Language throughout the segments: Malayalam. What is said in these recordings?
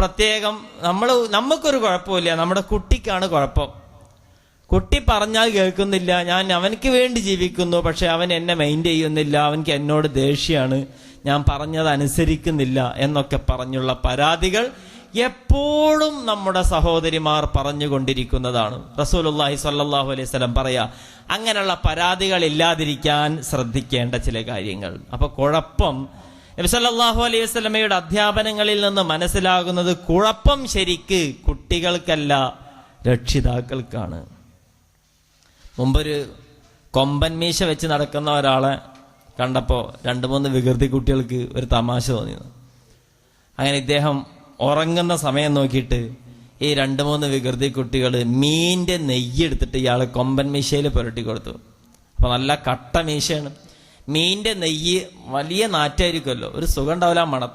പ്രത്യേകം നമ്മൾ നമുക്കൊരു കുഴപ്പമില്ല. നമ്മുടെ കുട്ടിക്കാണ് കുഴപ്പം. കുട്ടി പറഞ്ഞാൽ കേൾക്കുന്നില്ല. ഞാൻ അവനക്ക് വേണ്ടി ജീവിക്കുന്നു പക്ഷെ അവൻ എന്നെ മൈൻഡ് ചെയ്യുന്നില്ല. അവനക്ക് എന്നോട് ദേഷ്യമാണ്. ഞാൻ പറഞ്ഞത് അനുസരിക്കുന്നില്ല എന്നൊക്കെ പറഞ്ഞുള്ള പരാതികൾ എപ്പോഴും നമ്മുടെ സഹോദരിമാർ പറഞ്ഞുകൊണ്ടിരിക്കുന്നതാണ്. റസൂലുള്ളാഹി സല്ലാഹു അലൈഹി സ്വലം പറയാ അങ്ങനെയുള്ള പരാതികൾ ഇല്ലാതിരിക്കാൻ ശ്രദ്ധിക്കേണ്ട ചില കാര്യങ്ങൾ. അപ്പൊ കുഴപ്പം നബിസല്ലാഹു അലൈഹി വസല്ലമയുടെ അധ്യാപനങ്ങളിൽ നിന്ന് മനസ്സിലാകുന്നത് കുഴപ്പം ശരിക്ക് കുട്ടികൾക്കല്ല രക്ഷിതാക്കൾക്കാണ്. മുമ്പൊരു കൊമ്പൻ മീശ വെച്ച് നടക്കുന്ന ഒരാളെ കണ്ടപ്പോൾ രണ്ട് മൂന്ന് വികൃതി കുട്ടികൾക്ക് ഒരു തമാശ തോന്നിയത്. അങ്ങനെ ഇദ്ദേഹം ഉറങ്ങുന്ന സമയം നോക്കിയിട്ട് ഈ രണ്ട് മൂന്ന് വികൃതി കുട്ടികൾ മീന്റെ നെയ്യ് എടുത്തിട്ട് ഇയാൾ കൊമ്പൻ മീശയിൽ പുരട്ടി കൊടുത്തു. അപ്പോൾ നല്ല കട്ട മീശയാണ്. മീന്റെ നെയ്യ് വലിയ നാറ്റായിരിക്കുമല്ലോ. ഒരു സുഖം ഉണ്ടാവില്ല മണം.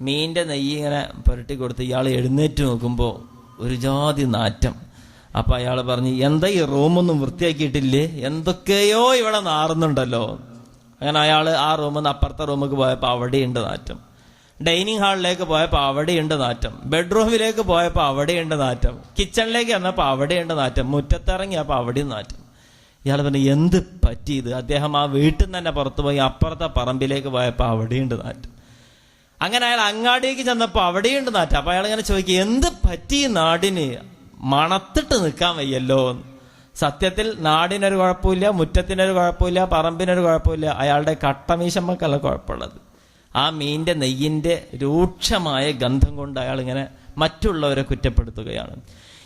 മീന്റെ നെയ്യ് ഇങ്ങനെ പുരട്ടി കൊടുത്ത് ഇയാൾ എഴുന്നേറ്റ് നോക്കുമ്പോൾ ഒരു ജാതി നാറ്റം. അപ്പോൾ അയാൾ പറഞ്ഞു എന്താ ഈ റൂമൊന്നും വൃത്തിയാക്കിയിട്ടില്ലേ? എന്തൊക്കെയോ ഇവിടെ നാറുന്നുണ്ടല്ലോ. അങ്ങനെ അയാൾ ആ റൂമിൽ നിന്ന് അപ്പുറത്തെ റൂമിലേക്ക് പോയപ്പോൾ അവിടെയുണ്ട് നാറ്റം. ഡൈനിങ് ഹാളിലേക്ക് പോയപ്പോൾ അവിടെയുണ്ട് നാറ്റം. ബെഡ്റൂമിലേക്ക് പോയപ്പോൾ അവിടെയുണ്ട് നാറ്റം. കിച്ചണിലേക്ക് വന്നപ്പോൾ അവിടെയുണ്ട് നാറ്റം. മുറ്റത്തിറങ്ങിയപ്പോൾ അവിടെയും നാറ്റം. ഇയാൾ പറഞ്ഞു എന്ത് പറ്റിയത് അദ്ദേഹം ആ വീട്ടിൽ നിന്ന് തന്നെ പുറത്തു പോയി അപ്പുറത്തെ പറമ്പിലേക്ക് പോയപ്പോൾ അവിടെയുണ്ട് നാറ്റ്. അങ്ങനെ അയാൾ അങ്ങാടിയേക്ക് ചെന്നപ്പോൾ അവിടെയുണ്ട് നാറ്റ്. അപ്പോൾ അയാൾ ഇങ്ങനെ ചോദിക്കുക എന്ത് പറ്റി നാടിന്? മണത്തിട്ട് നിൽക്കാൻ വയ്യല്ലോ. സത്യത്തിൽ നാടിനൊരു കുഴപ്പമില്ല മുറ്റത്തിനൊരു കുഴപ്പമില്ല പറമ്പിനൊരു കുഴപ്പമില്ല. അയാളുടെ കട്ടമീശമ്മക്കല്ല കുഴപ്പമുള്ളത്. ആ മീന്റെ നെയ്യിന്റെ രൂക്ഷമായ ഗന്ധം കൊണ്ട് അയാൾ ഇങ്ങനെ മറ്റുള്ളവരെ കുറ്റപ്പെടുത്തുകയാണ്.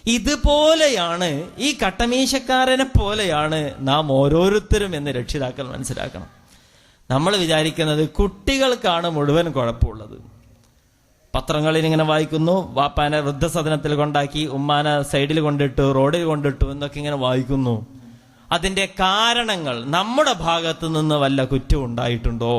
ഇതുപോലെയാണ് ഈ കട്ടമീശക്കാരനെ പോലെയാണ് നാം ഓരോരുത്തരും എന്ന് രക്ഷിതാക്കൾ മനസ്സിലാക്കണം. നമ്മൾ വിചാരിക്കുന്നത് കുട്ടികൾക്കാണ് മുഴുവൻ കുഴപ്പമുള്ളത്. പത്രങ്ങളിൽ ഇങ്ങനെ വായിക്കുന്നു വാപ്പാനെ വൃദ്ധസദനത്തിൽ കൊണ്ടാക്കി ഉമ്മാനെ സൈഡിൽ കൊണ്ടിട്ടു റോഡിൽ കൊണ്ടിട്ടു എന്നൊക്കെ ഇങ്ങനെ വായിക്കുന്നു. അതിന്റെ കാരണങ്ങൾ നമ്മുടെ ഭാഗത്തു നിന്ന് വല്ല കുറ്റം ഉണ്ടായിട്ടുണ്ടോ?